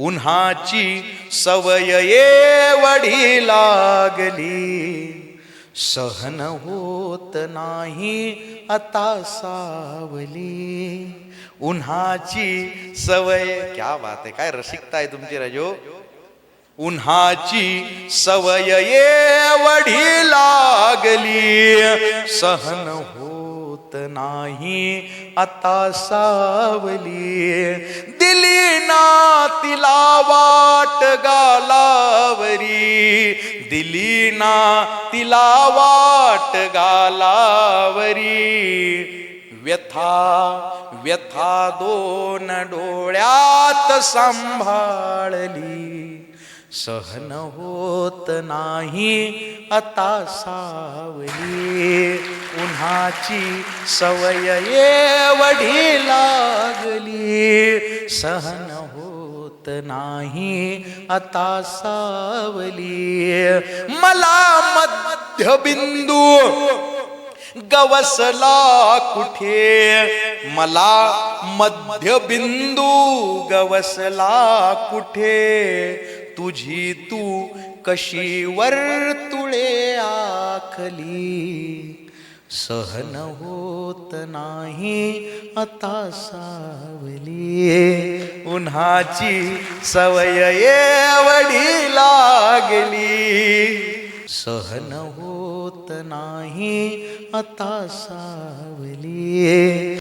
उन्हाची सवय एवढी लागली. सहन होत नाही आता सावली. उन्हाची सवय क्या बात आहे काय रसिकता आहे तुमची राजो. उन्हाची सवय एवढी लागली. सहन होत नाही आता सावली. तिला वाट गालावरी दिली ना तिला वाट गालावरी व्यथा व्यथा दोन डोळ्यात सांभाळली. सहन होत नाही आता सावली. उन्हाची सवय एवढी लागली. सहन होत नाही. आता सावली मला मध्यबिंदू गवसला कुठे? मला मध्यबिंदू गवसला कुठे? तुझी तू कशी वर्तुळे आखली? सहन होत नाही. आता सावली पुन्हाची सवय एवढी लागली. सहन होत नाही आता सावली.